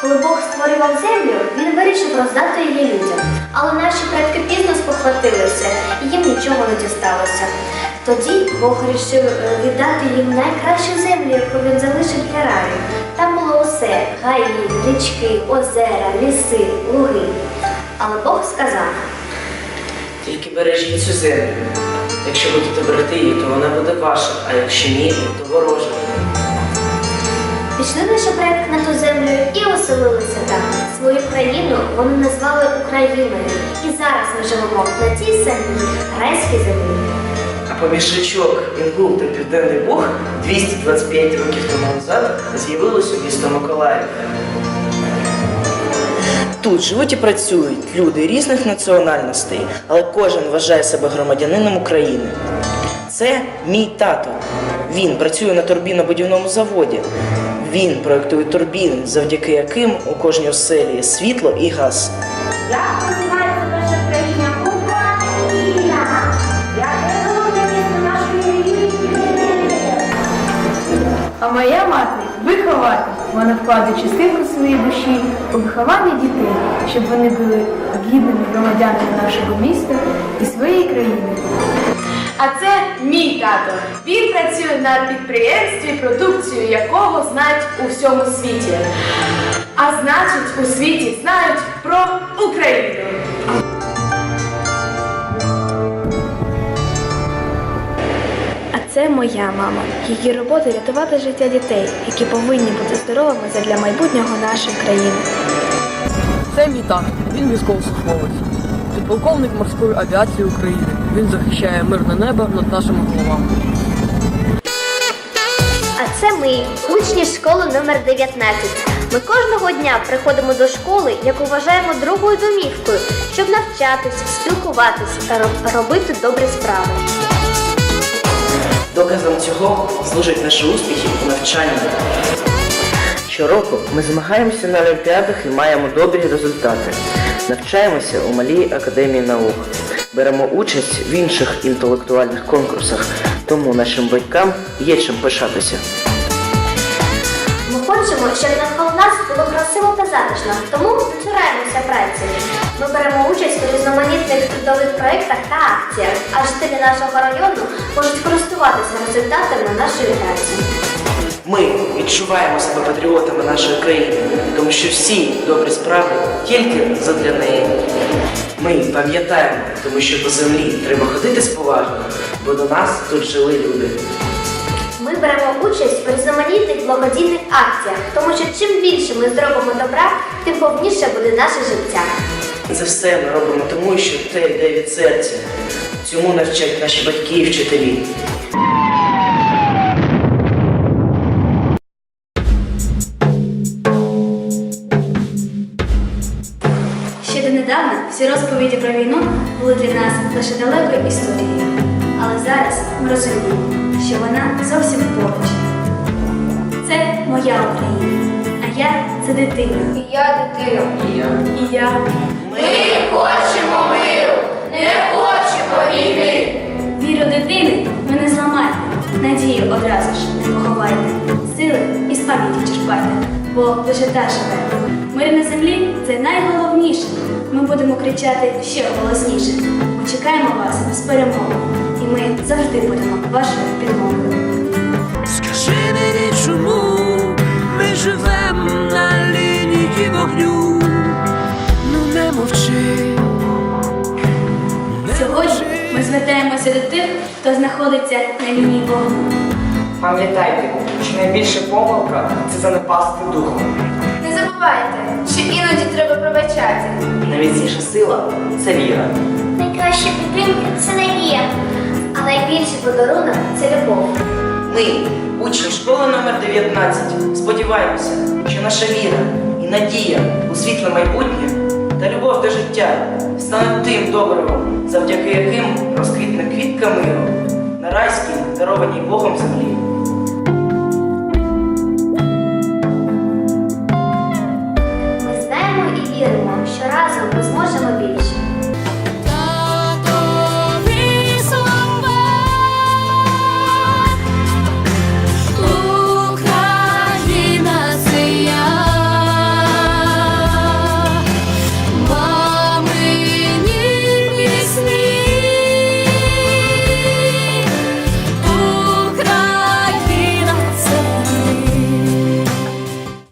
Коли Бог створював землю, він вирішив роздати її людям. Але наші предки пізно спохватилися, і їм нічого не дісталося. Тоді Бог вирішив е, віддати їм найкращу землю, яку він залишив для раю. Там було усе гаї, річки, озера, ліси, луги. Але Бог сказав. Тільки бережіть цю землю. Якщо будете берегти її, то вона буде ваша, а якщо ні, то ворожа. Пішли наші предки на ту землю і оселилися там. Свою країну вони назвали Україною. І зараз ми живемо на тій самій райській землі. А поміж річок Інгул та Південний Буг 225 років тому назад з'явилося місто Миколаїв. Тут живуть і працюють люди різних національностей, але кожен вважає себе громадянином України. Це мій тато. Він працює на турбінобудівному заводі. Він проєктує турбіни, завдяки яким у кожній оселі є світло і газ. Як називається наша країна? Україна! Яке головне нашої? А моя мати вихователь. Вона вкладає частинку своєї душі у виховання дітей, щоб вони були гідними громадянами нашого міста і своєї країни. А це мій тато. Він працює на підприємстві, продукцію якого знають у всьому світі. А значить, у світі знають про Україну. А це моя мама. Її робота рятувати життя дітей, які повинні бути здоровими задля майбутнього нашої країни. Це мій тато, він військовослужбовець. Підполковник морської авіації України. Він захищає мирне небо над нашими головами. А це ми, учні школи номер 19. Ми кожного дня приходимо до школи, яку вважаємо другою домівкою, щоб навчатись, спілкуватись та робити добрі справи. Доказом цього служать наші успіхи у навчанні. Щороку ми змагаємося на олімпіадах і маємо добрі результати. Навчаємося у малій академії наук. Беремо участь в інших інтелектуальних конкурсах, тому нашим батькам є чим пишатися. Ми хочемо, щоб навколо нас було красиво та затишно, тому не праці. Ми беремо участь у різноманітних трудових проєктах та акціях, а жителі нашого району можуть користуватися результатами нашої праці. Ми відчуваємо себе патріотами нашої країни, тому що всі добрі справи тільки задля неї. Ми пам'ятаємо, тому що по землі треба ходити з повагою, бо до нас тут жили люди. Ми беремо участь у різноманітних благодійних акціях, тому що чим більше ми зробимо добра, тим повніше буде наше життя. Це все ми робимо тому, що те йде від серця. Цьому навчать наші батьки і вчителі. Ще донедавна всі розповіді про війну були для нас лише далекою історією. Але зараз ми розуміємо, що вона зовсім поруч. Це моя Україна, а я це дитина. І я дитина. І я. І я Ми хочемо миру, не хочемо війни. віру дитини ви не зламайте. Надію одразу ж не поховайте. Сили і з пам'яті черпайте, бо лише та живе. Мир на землі це найголовніше. Ми будемо кричати ще голосніше. Ми чекаємо вас з перемогою, і ми завжди будемо вашою підмогою. Скажи мені, чому ми живемо на лінії вогню? Ну не мовчи. не Сьогодні ми звертаємося до тих, хто знаходиться на лінії вогню. Пам'ятайте, що найбільша помилка це занепасти духом. Забувайте, що іноді треба пробачати. Найміцніша сила це віра. Найкраща підтримка це надія, а найбільший подарунок це любов. Ми, учні школи номер 19, сподіваємося, що наша віра і надія у світле майбутнє та любов до життя стане тим добривом, завдяки яким розквітне квітка миру на райській, дарованій Богом землі.